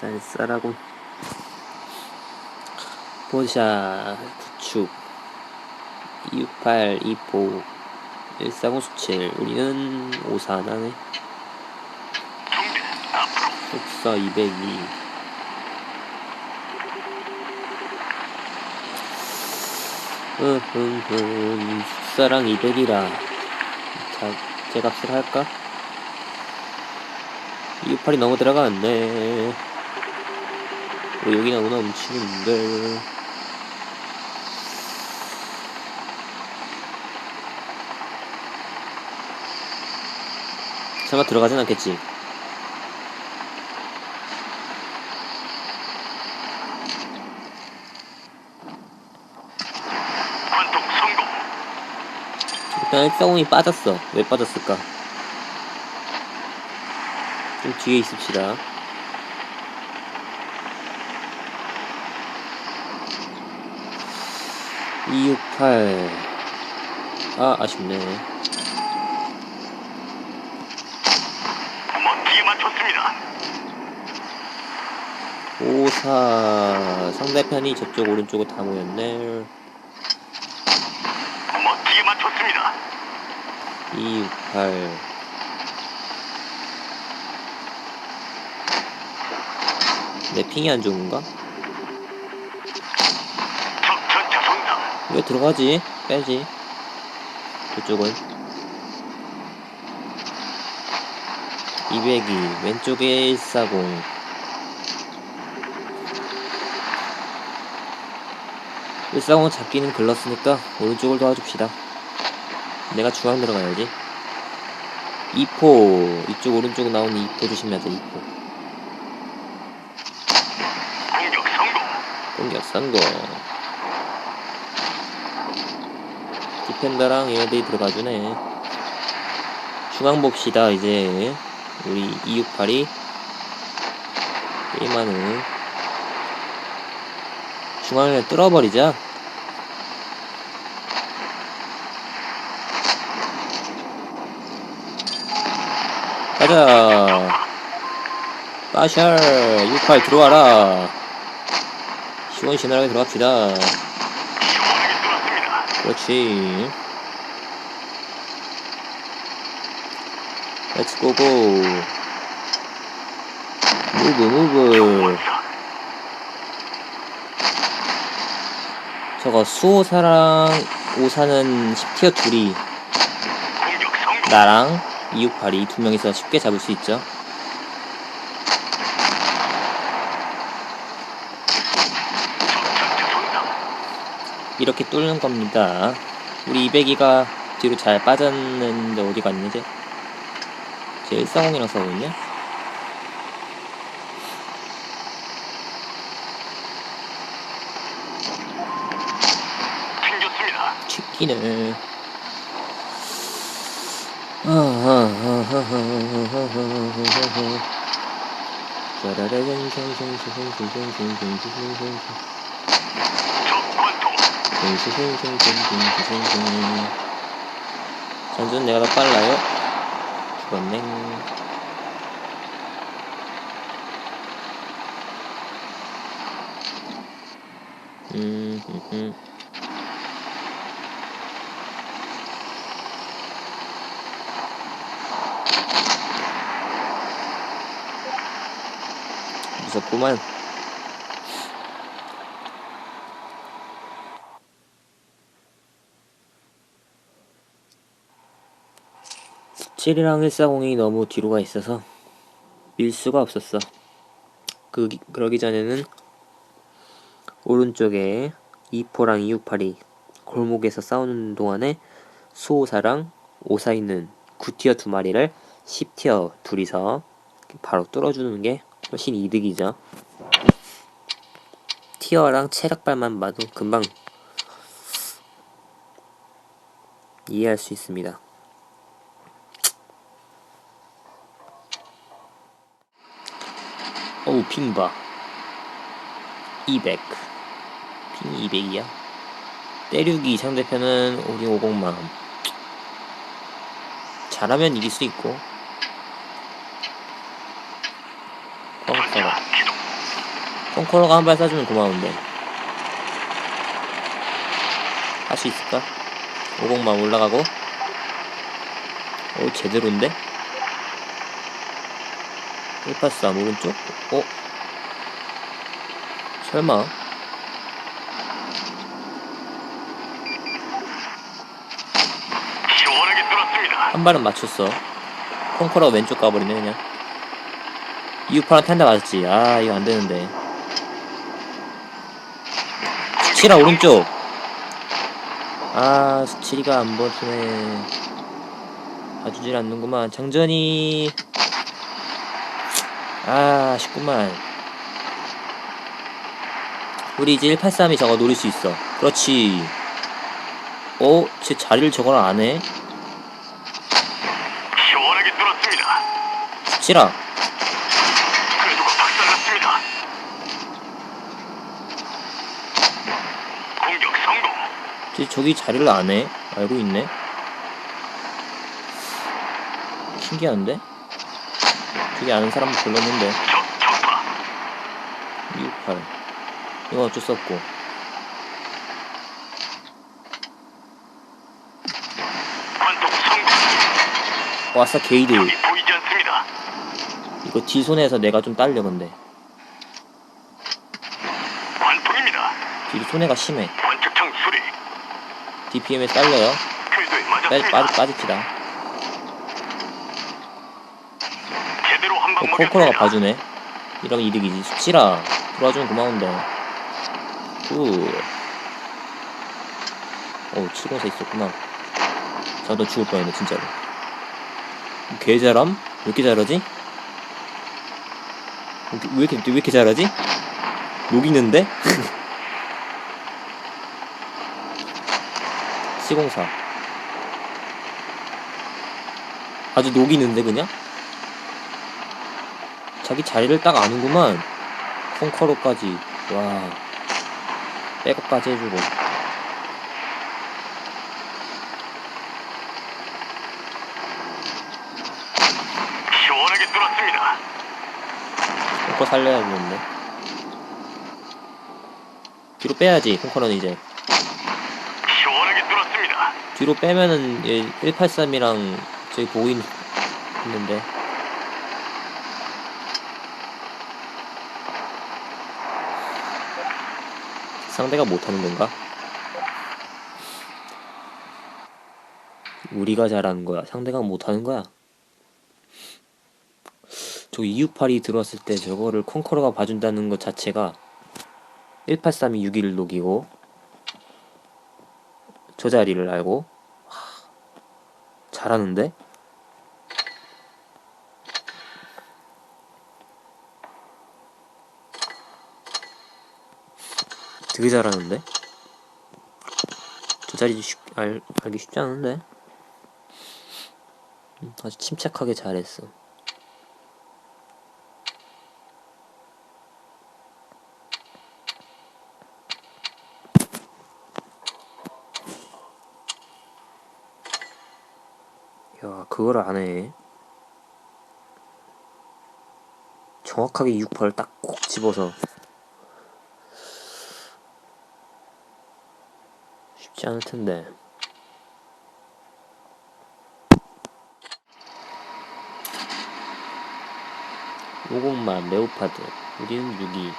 쌀쌀하고. 보자 구축 268 24 14097 우리는 54 하나네. 속사 202 으흠흠 숙사랑 200이라. 자 제 값을 할까? 268이 너무 들어가는데 어, 여기 너무 넘치는데. 설마 들어가진 않겠지. 일단 140이 빠졌어. 왜 빠졌을까? 좀 뒤에 있읍시다 (268) 아 아쉽네 멋지게 맞췄습니다. 54 상대편이 저쪽 오른쪽으로 다 모였네 멋지게 맞췄습니다. 268 내 핑이 안 좋은가? 적 전차 성장. 왜 들어가지? 빼지. 저쪽은. 202 왼쪽에 140 140은 잡기는 글렀으니까 오른쪽을 도와줍시다. 내가 중앙 들어가야지. 2포. 이쪽 오른쪽 나오는 2포 조심해야 돼 2포. 공격 성공. 공격 성공 디 펜더랑 얘네들이 들어가주네. 중앙 봅시다 이제. 우리 268이 게임하는. 중앙을 뚫어버리자. 가자. 빠샬 68 들어와라. 시원시원하게 들어갑시다 시원하게 뚫었습니다. 그렇지 렛츠 고고 무브 무브. 저거 수호사랑 오사는 10티어 둘이. 나랑 268이 두 명이서 쉽게 잡을 수 있죠 적 전차 성장. 이렇게 뚫는 겁니다 우리 202가 뒤로 잘 빠졌는데 어디 쟤? 쟤 140이랑 싸우고 있냐? 치킨을 적 관통. 전준 내가 더 빨라요? 죽었네 음, 음, 음. 무섭구만. 칠이랑 140이 너무 뒤로 가 있어서 밀 수가 없었어. 그, 그러기 전에는 오른쪽에 2포랑 268이 골목에서 싸우는 동안에 수호사랑 오사 있는 9티어 두 마리를 10티어 둘이서 바로 뚫어주는 게 훨씬 이득이죠. 티어랑 체력발만 봐도 금방 이해할 수 있습니다. 어우 핑봐. 200 핑이 200이야? 때류기 상대편은 우리 50만. 잘하면 이길 수 있고. 기동. 콩코로가 한 발 쏴주면 고마운데. 할 수 있을까? 50만 올라가고. 오 제대로인데? 183 오른쪽? 어? 설마. 한 발은 맞췄어. 콩코로가 왼쪽 가버리네 그냥. 이우파한테 한 대 맞았지? 아 이거 안되는데. 수치라 오른쪽. 아 수치리가 안 봐주네. 봐주질 않는구만. 장전이 아 아쉽구만 우리 이제 183이 저거 노릴 수 있어 그렇지 어? 제 자리를 저걸 안 해? 시원하게 뚫었습니다. 수치라 궤도가 박살났습니다. 공격 성공. 쟤 저기 자리를 안 해? 알고 있네? 신기한데? 저기 아는 사람 별로 없는데 적 적파. 268 이건 어쩔 수 없고. 와싸 게이드. 이거 뒤손에서 내가 좀 딸려 근데. 뒤로 손해가 심해. DPM에 딸려요 궤도에 빠, 맞았습니다. 빠지, 빠집시다 제대로 한방 어. 코코로가 봐주네 이러면 이득이지 수치라 들어와주면 고마운데 굿 어우 704 있었구나 자 너 죽을 뻔했네 진짜로 개 잘함? 왜 이렇게 잘하지? 왜 이렇게, 왜 이렇게 잘하지? 녹이는데? C04 아주 녹이는데 그냥? 자기 자리를 딱 아는구만. 콩커로까지. 와. 백업까지 해주고. 시원하게 뚫었습니다. 콩커 살려야 되는데. 뒤로 빼야지 콩커는 이제. 시원하게 뚫었습니다. 뒤로 빼면은 183이랑 저기 보고 있, 있는데 상대가 못하는 건가? 우리가 잘하는 거야 상대가 못하는 거야 저 268이 들어왔을 때 저거를 컨커러가 봐준다는 것 자체가 183이 6위를 녹이고 저 자리를 알고 하, 잘하는데? 되게 잘하는데? 저 자리 쉽, 알, 알기 쉽지 않은데? 음, 아주 침착하게 잘했어 야, 그걸 안 해. 정확하게 6발을 딱꼭 집어서. 않을 텐데. 오공만 레오파드. 우리는 6위.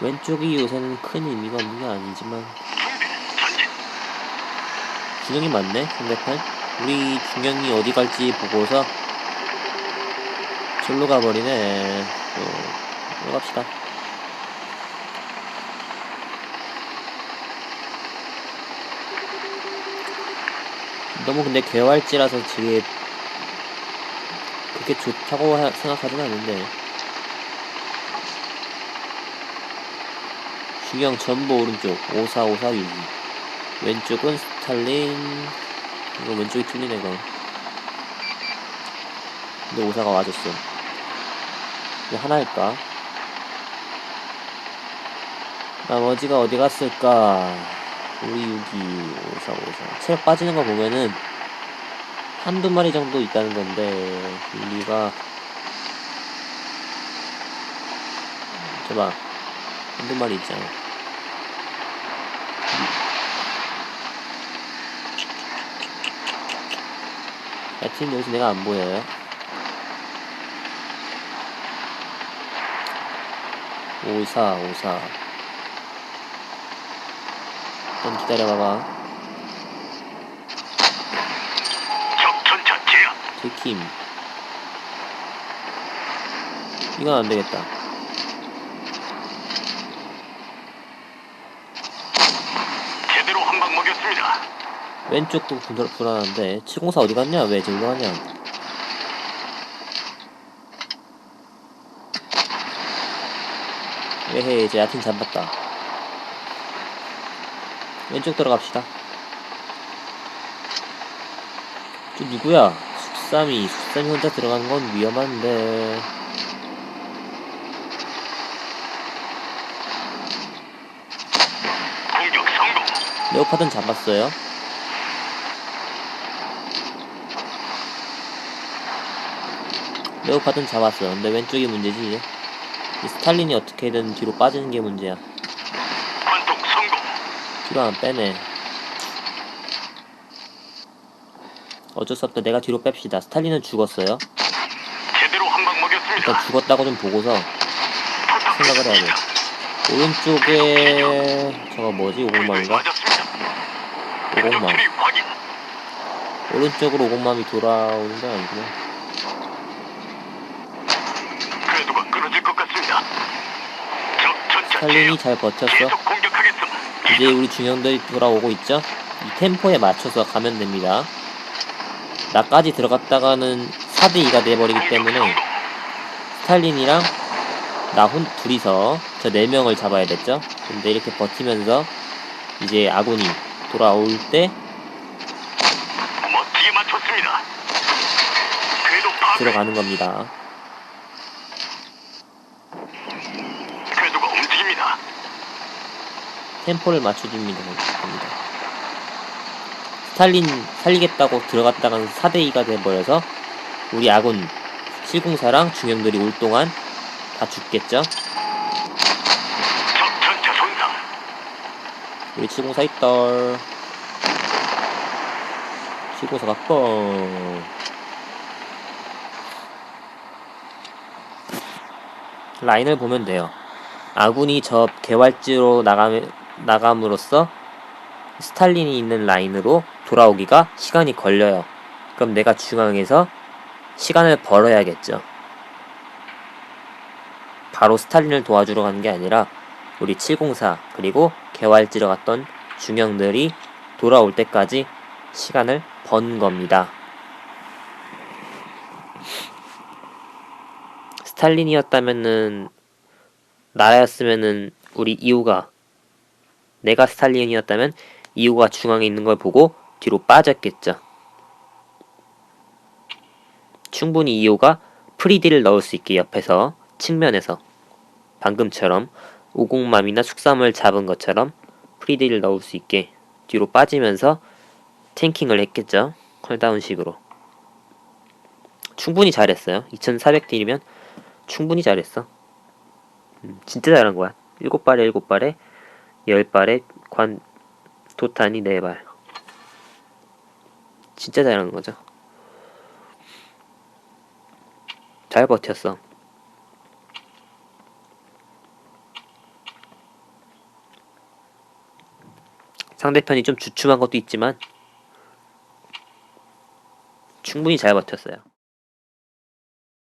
왼쪽이 요새는 큰 의미가 없는 게 아니지만. 준영이 맞네 상대편 우리 준영이 어디 갈지 보고서 절로 가버리네. 어, 절로 갑시다. 너무 근데 개활지라서 되게 그렇게 좋다고 하- 생각하진 않는데. 준영 전부 오른쪽 5454 유지. 왼쪽은 스탈린 이거 왼쪽이 틀리네 이거. 근데 오사가 이게 하나일까? 나머지가 어디 갔을까? 우리 6이 5454 체력 빠지는 거 보면은 한두 마리 정도 있다는 건데 우리가 저봐 한두 마리 있잖아. 하여튼 여기서 내가 안 보여요 오사 오사. 좀 기다려봐봐. 적 전차 제압. 들킴. 이건 안 되겠다. 제대로 한 방 먹였습니다. 왼쪽도 불- 불안한데. 704 어디 갔냐? 왜 저기로 가냐 에헤 이제 야팀 잡았다 왼쪽 들어갑시다 저 누구야 숙삼이 숙삼이 혼자 들어가는 건 위험한데. 레오파드는 잡았어요. 레오파드는 잡았어. 근데 왼쪽이 문제지. 이 스탈린이 어떻게든 뒤로 빠지는 게 문제야. 뒤로 안 빼네. 어쩔 수 없다. 내가 뒤로 뺍시다. 스탈린은 죽었어요. 일단 죽었다고 좀 보고서 생각을 해야 돼. 오른쪽에 저거 뭐지? 오공맘인가? 오공맘. 오른쪽으로 오공맘이 돌아오는 건 아니구나. 궤도가 끊어질 것 같습니다. 제압. 잘 버텼어. 이제 우리 중형들이 돌아오고 있죠? 이 템포에 맞춰서 가면 됩니다. 나까지 들어갔다가는 4대2가 돼버리기 때문에. 스탈린이랑 나 혼 둘이서 저 4명을 잡아야 됐죠? 근데 이렇게 버티면서 이제 아군이 돌아올 때. 들어가는 겁니다. 궤도가 움직입니다. 템포를 맞춰줍니다. 스탈린 살리겠다고 들어갔다가는 4대2가 돼버려서 우리 아군 704랑 중형들이 올 동안 다 죽겠죠? 우리 704 있덜 704가 뻥 라인을 보면 돼요 아군이 저 개활지로 나감, 나감으로써 스탈린이 있는 라인으로 돌아오기가 시간이 걸려요 그럼 내가 중앙에서 시간을 벌어야겠죠 바로 스탈린을 도와주러 가는 게 아니라 우리 704 그리고 개활지로 갔던 중형들이 돌아올 때까지 시간을 번 겁니다. 스탈린이었다면은 나였으면은 우리 이후가 내가 스탈린이었다면 이후가 중앙에 있는 걸 보고 뒤로 빠졌겠죠. 충분히 이호가 프리디를 넣을 수 있게 옆에서 측면에서 방금처럼 오공맘이나 숙삼을 잡은 것처럼 프리디를 넣을 수 있게 뒤로 빠지면서 탱킹을 했겠죠. 컬다운식으로. 충분히 잘했어요. 2400딜이면 충분히 잘했어. 음, 진짜 잘한 거야. 7발에 7발에 10발에 관 도탄이 4발. 진짜 잘하는 거죠. 잘 버텼어. 상대편이 좀 주춤한 것도 있지만 충분히 잘 버텼어요.